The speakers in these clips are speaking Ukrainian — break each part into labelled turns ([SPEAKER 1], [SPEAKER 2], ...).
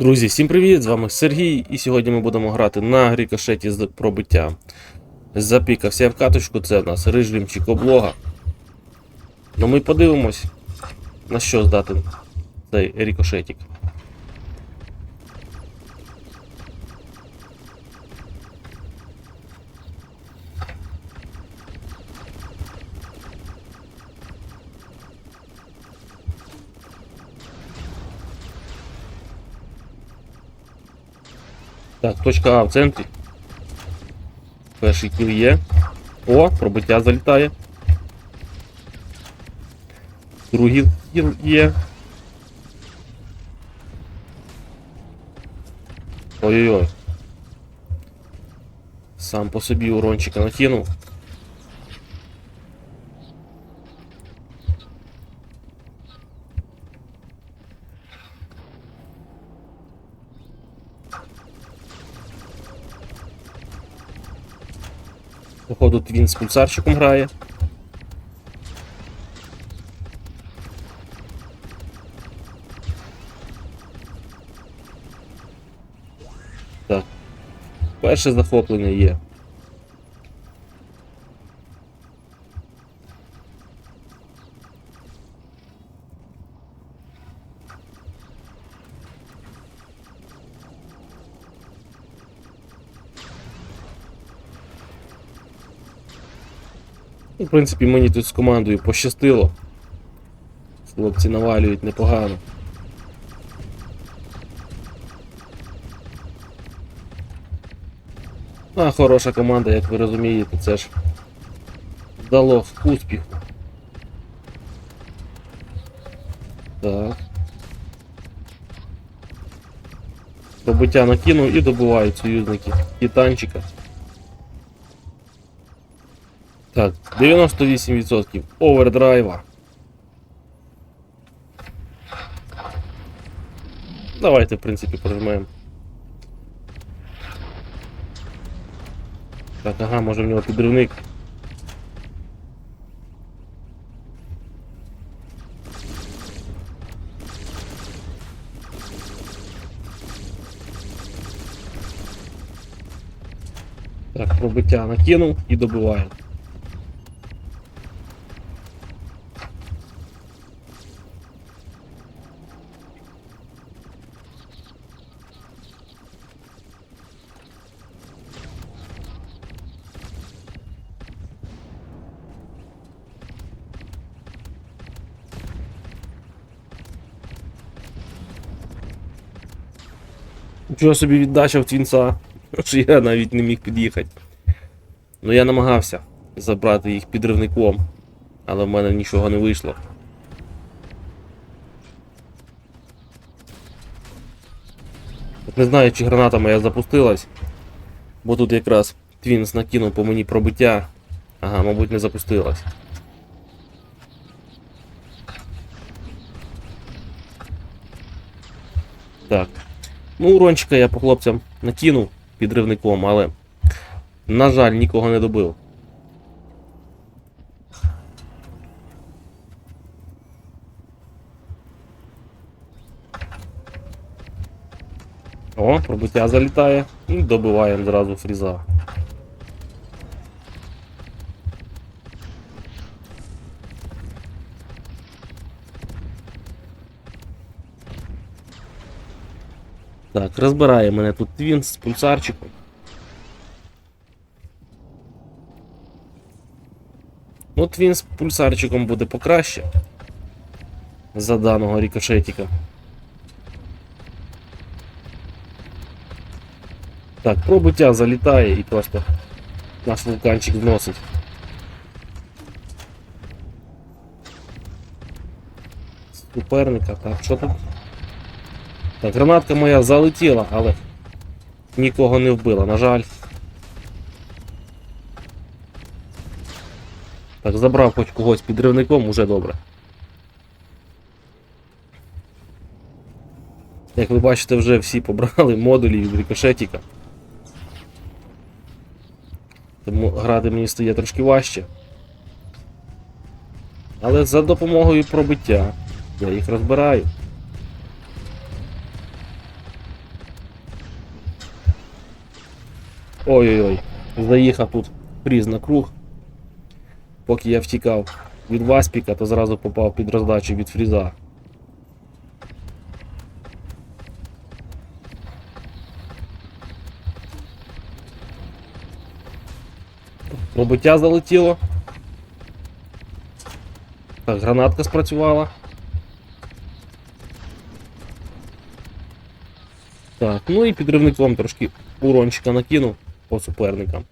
[SPEAKER 1] Друзі, всім привіт! З вами Сергій, і сьогодні ми будемо грати на рікошеті з пробиття. Запікався в каточку, це в нас режимчик облога. Ну ми подивимось, на що здати цей рикошетик. Так, точка А в центрі. Перший кіл є. О, пробиття залітає. Другий кіл є. Ой-ой-ой. Сам по собі урончика накинув. Походу він з пульсарчиком грає. Так. Перше захоплення є. Ну, В принципі, мені тут з командою пощастило. Хлопці навалюють непогано. А хороша команда, як ви розумієте, це ж дало успіху. Так. Пробиття накинув і добувають союзники титанчика. Так, 98% овердрайва. Давайте, в принципі, прожмемо. Так, ага, може в нього підривник. Так, пробиття накинув і добиваємо. Нічого собі віддача в твінца, що я навіть не міг під'їхати. Ну я намагався забрати їх підривником, але в мене нічого не вийшло. Не знаю, чи граната моя запустилась, бо тут якраз твінс накинув по мені пробиття. Ага, мабуть, не запустилась. Так. Ну, урончика я по хлопцям накинув підривником, але, на жаль, нікого не добив. О, пробиття залітає і добиваємо зразу фріза. Так, розбирає мене тут твін з пульсарчиком. Ну, твін з пульсарчиком буде покраще. За даного рікошетика. Так, пробиття залітає і просто наш вулканчик вносить. Суперника, так, що тут? Так, гранатка моя залетіла, але нікого не вбила, на жаль. Так, забрав хоч когось підривником, уже добре. Як ви бачите, вже всі побрали модулі від рикошетіка. Тому грати мені стає трошки важче. Але за допомогою пробиття я їх розбираю. Ой-ой-ой. Заїхав тут фріз на круг. Поки я втікав від Васпіка, то зразу попав під роздачу від фріза. Пробиття залетіло. Так, гранатка спрацювала. Так, ну і підривником трошки урончика накинув по суперникам.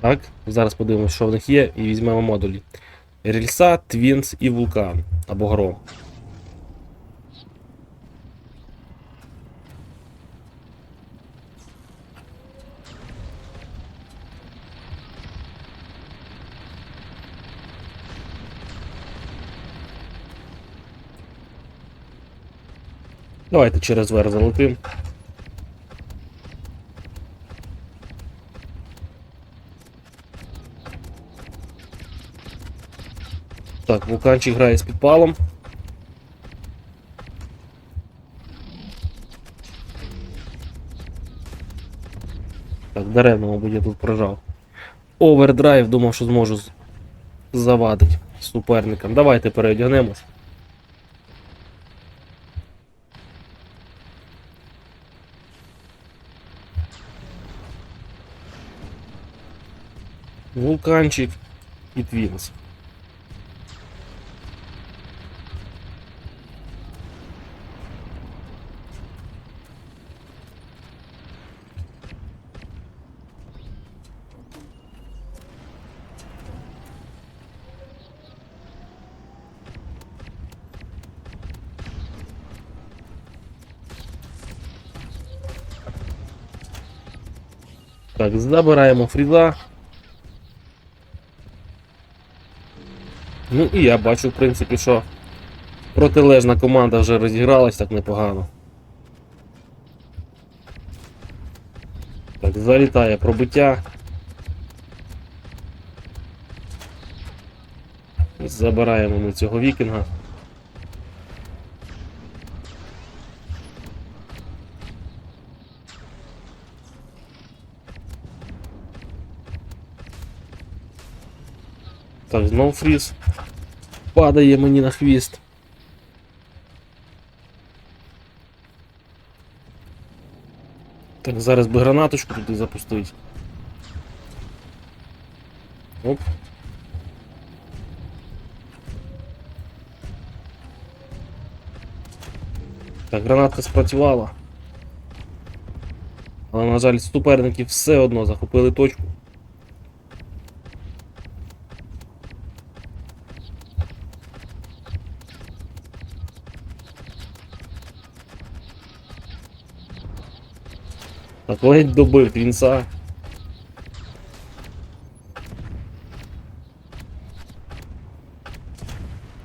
[SPEAKER 1] Так, зараз подивимося, що в них є, і візьмемо модулі. Рельса, Твінс і Вулкан або Гром. Давайте через верх залетим. Так, вулканчик грає з підпалом. Так, даремно, мабуть, я тут прожав. Овердрайв, думав, що зможу завадити суперникам. Давайте переодягнемось. Вулканчик і Твінс. Так, забираємо фріза. Ну і я бачу, в принципі, що протилежна команда вже розігралась так непогано. Так, залітає пробиття. Забираємо ми цього вікінга. Так, знов фріз. Падає мені на хвіст. Так, зараз би гранаточку туди запустити. Оп. Так, гранатка спрацювала. Але, на жаль, суперники все одно захопили точку. Так, ледь добив твінца.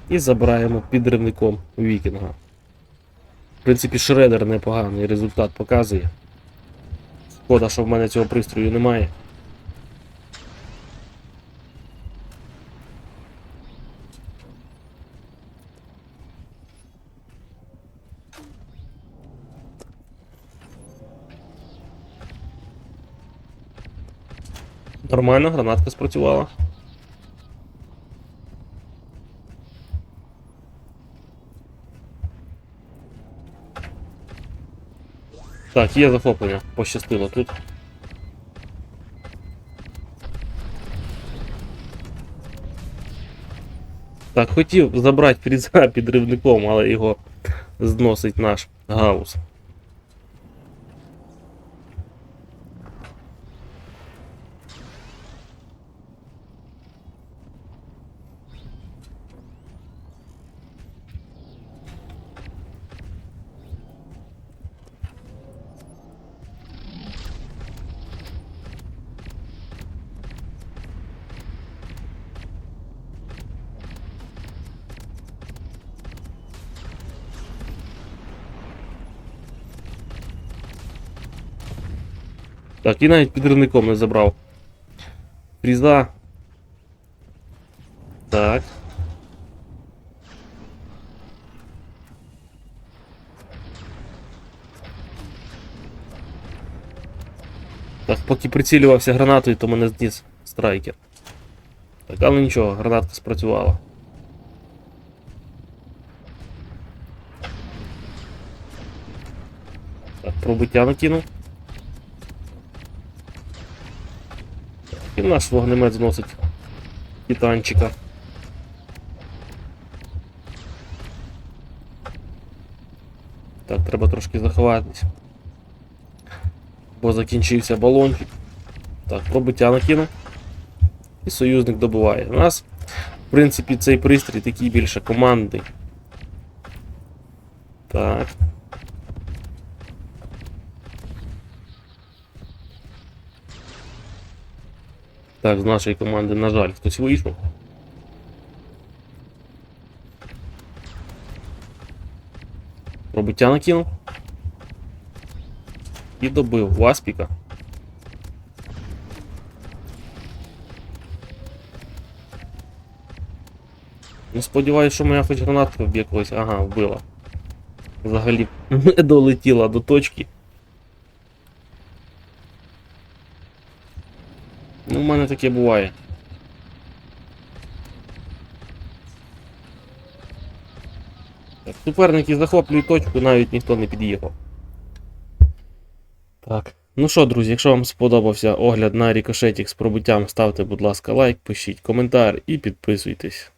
[SPEAKER 1] І забираємо підривником вікінга. В принципі, шредер непоганий результат показує. Шкода, що в мене цього пристрою немає. Нормально, гранатка спрацювала. Так, є захоплення, пощастило тут. Так, хотів забрати фріза підривником, але його зносить наш гаус. Так, і навіть підривником не забрав. Фріза. Так. Так, поки прицілювався гранатою, то мене зніс страйкер. Так, але нічого, гранатка спрацювала. Так, пробиття накинув. Наш вогнемет зносить титанчика. Так, треба трошки заховатись. Бо закінчився балончик. Так, пробиття накинув. І союзник добиває. У нас, в принципі, цей пристрій такий більше командний. Так. Так, з нашої команди, на жаль, хтось вийшов. Пробиття накинув. І добив Васпіка. Ну, сподіваюсь, що моя хоч гранатка вб'є когось. Ага, вбила. Взагалі не долетіла до точки. Ну, в мене таке буває. Так, суперники захоплюють точку, навіть ніхто не під'їхав. Так. Ну що, друзі, якщо вам сподобався огляд на рікошетік з пробиттям, ставте, будь ласка, лайк, пишіть коментар і підписуйтесь.